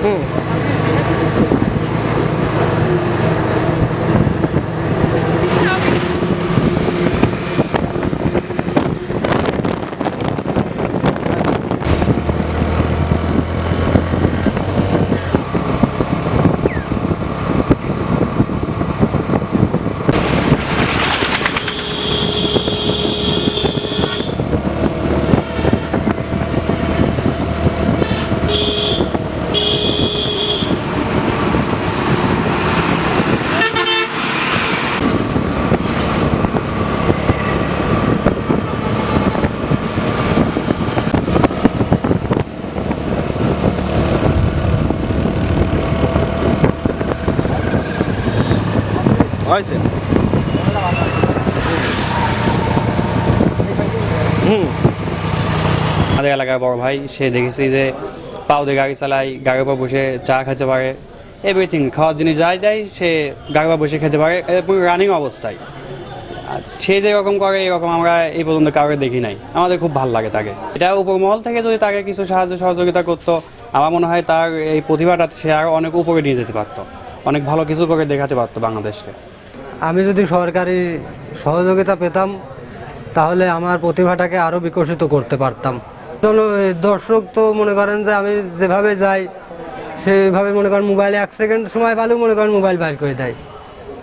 嗯。হয়েছে। হুম। আমাদের এলাকার বড় ভাই, সে দেখেছি যে পাউদে গাড়ি চালায়, গাড়ির উপর বসে চা খেতে পারে এভরিথিং খাওয়ার জিনিস যাই দেয়, সে উপর বসে খেতে পারে এরকম রানিং অবস্থায়। সে যেরকম করে, এরকম আমরা এই পর্যন্ত কাউকে দেখি নাই। আমাদের খুব ভালো লাগে তাকে। এটা উপরমহল থেকে যদি তাকে কিছু সাহায্য, সহযোগিতা করতো, আমার মনে হয় তার এই প্রতিভাটা সে আরও অনেক উপরে নিয়ে যেতে পারতো। অনেক ভালো কিছু করে দেখাতে পারতো বাংলাদেশকে। আমি যদি সরকারি সহযোগিতা পেতাম, তাহলে আমার প্রতিভাটাকে আরও বিকশিত করতে পারতাম। দর্শক তো মনে করেন যে আমি যেভাবে যাই সেভাবে মনে করেন মোবাইলে এক সেকেন্ড সময় পালেও মনে করেন মোবাইল বাইর করে দেয়।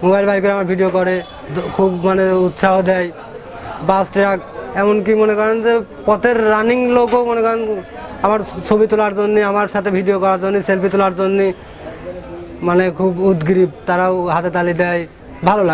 মোবাইল বাইর করে আমার ভিডিও করে খুব মানে উৎসাহ দেয়। বাস, ট্রাক, এমনকি মনে করেন যে পথের রানিং লোকও মনে করেন আমার ছবি তোলার জন্যে, আমার সাথে ভিডিও করার জন্য, সেলফি তোলার জন্যে মানে খুব উদ্গ্রীব, তারাও হাতে তালি দেয়। ভালো লাগে